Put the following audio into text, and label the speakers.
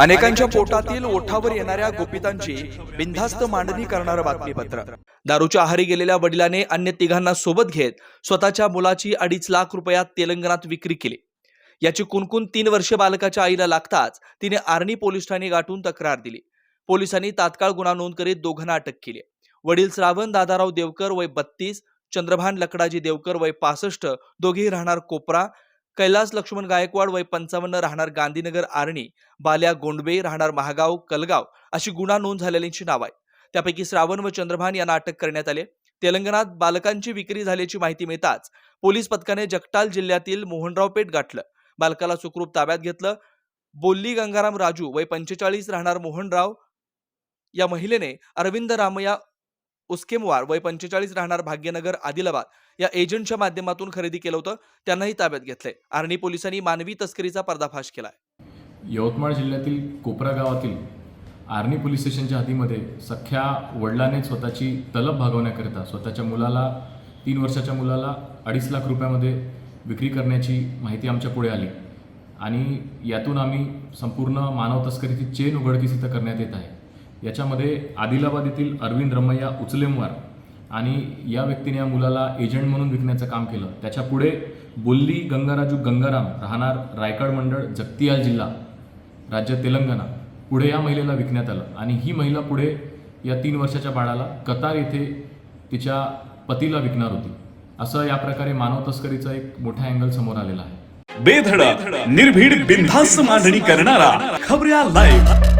Speaker 1: अनेकांच्या पोटातील ओठावर येणाऱ्या गोपितांची बिनधास्त मांडणी करणारं बातमीपत्र. दारूच्या आहारी गेलेल्या वडिलाने अन्य तिघांना सोबत घेत स्वतःच्या मुलाची अडीच लाख रुपयात तेलंगणात विक्री केली. याची कुणकुण तीन वर्षे बालकाच्या आईला लागताच तिने आर्णी पोलीस ठाणे गाठून तक्रार दिली. पोलिसांनी तात्काळ गुन्हा नोंद करीत दोघांना अटक केली. वडील श्रावण दादाराव देवकर वय बत्तीस चंद्रभान लकडाजी देवकर वय पासष्ट दोघेही राहणार कोपरा कैलास लक्ष्मण गायकवाड वय पंचावन्न राहणार गांधीनगर आर्णी बाल्या गोंडबे राहणार महागाव कलगाव अशी गुन्हा नोंद झालेल्यांची नाव आहे त्यापैकी श्रावण व चंद्रभान यांना अटक करण्यात आले तेलंगणात बालकांची विक्री झाल्याची माहिती मिळताच पोलीस पथकाने जगटाल जिल्ह्यातील मोहनराव पेठ गाठलं. बालकाला सुखरूप ताब्यात घेतलं. बोल्ली गंगाराम राजू वय पंचेचाळीस राहणार मोहनराव या महिलेने अरविंद रामया उस्केमवार वय पंचेचाळीस राहणार भाग्यनगर आदिलाबाद. या एजंटच्या माध्यमातून खरेदी केलं होतं त्यांनाही ताब्यात घेतले आर्णी पोलिसांनी मानवी तस्करीचा पर्दाफाश केलाय.
Speaker 2: यवतमाळ जिल्ह्यातील कोपरा गावातील आर्णी पोलीस स्टेशनच्या हद्दीमध्ये सख्या वडिलाने स्वतःची तलब भागवण्याकरिता स्वतःच्या मुलाला तीन वर्षाच्या मुलाला अडीच लाख रुपयामध्ये विक्री करण्याची माहिती आमच्या पुढे आली. आणि यातून आम्ही संपूर्ण मानव तस्करीची चेन उघडकीस इथं करण्यात येत आहे. याच्यामध्ये आदिलाबाद येथील अरविंद रमैया उचलेमवार आणि या व्यक्तीने या मुलाला एजंट म्हणून विकण्याचं काम केलं. त्याच्या पुढे बोल्ली गंगाराजू गंगाराम राहणार रायगड मंडळ जगतियाल जिल्हा राज्य तेलंगणा पुढे या महिलेला विकण्यात आलं. आणि ही महिला पुढे या तीन वर्षाच्या बाळाला कतार येथे तिच्या पतीला विकणार होती. असं या प्रकारे मानव तस्करीचा एक मोठा अँगल समोर आलेला आहे.
Speaker 3: बेधडक निर्भीड बिनधास्त मांडणी करणारा खबऱ्या लाईव्ह